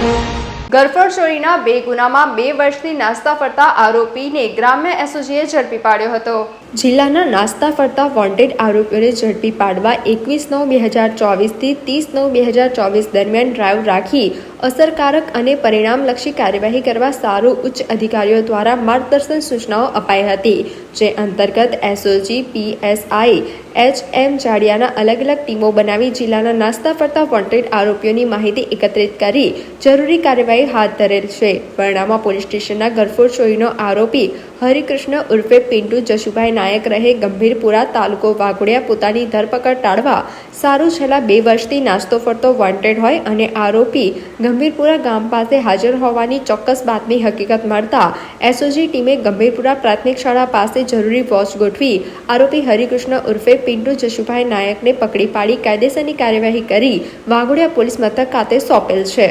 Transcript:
Thank you. ગરફડ ચોરીના બે ગુનામાં બે વર્ષથી નાસ્તા ફરતા આરોપીને ગ્રામ્ય એસઓજીએ ઝડપી પાડ્યો હતો. જિલ્લાના નાસ્તા ફરતા વોન્ટેડ આરોપીઓને ઝડપી પાડવા એકવીસ નવ બે હજાર ચોવીસથી ત્રીસ નવ બે હજાર ચોવીસ દરમિયાન ડ્રાઈવ રાખી અસરકારક અને પરિણામલક્ષી કાર્યવાહી કરવા સારું ઉચ્ચ અધિકારીઓ દ્વારા માર્ગદર્શન સૂચનાઓ અપાઈ હતી, જે અંતર્ગત એસઓજી, પીએસઆઈ એચ એમ જાડિયાના અલગ અલગ ટીમો બનાવી જિલ્લાના નાસ્તા ફરતા વોન્ટેડ આરોપીઓની માહિતી એકત્રિત કરી જરૂરી કાર્યવાહી હાથ ધરેલ છે. પરણામા પોલીસ સ્ટેશનના ગરફોડ ચોરીનો આરોપી હરિકૃષ્ણ ઉર્ફે પિન્ટુ જશુભાઈ નાયક રહે ગંભીરપુરા તાલુકો વાઘોડિયા પોતાની ધરપકડ ટાળવા સારું છેલ્લા બે વર્ષથી નાસ્તો ફરતો વોન્ટેડ હોય અને આરોપી ગંભીરપુરા ગામ પાસે હાજર હોવાની ચોક્કસ બાતમી હકીકત મળતા એસઓજી ટીમે ગંભીરપુરા પ્રાથમિક શાળા પાસે જરૂરી વોચ ગોઠવી આરોપી હરિકૃષ્ણ ઉર્ફે પિન્ટુ જશુભાઈ નાયકને પકડી પાડી કાયદેસરની કાર્યવાહી કરી વાઘોડિયા પોલીસ મથક ખાતે સોંપેલ છે.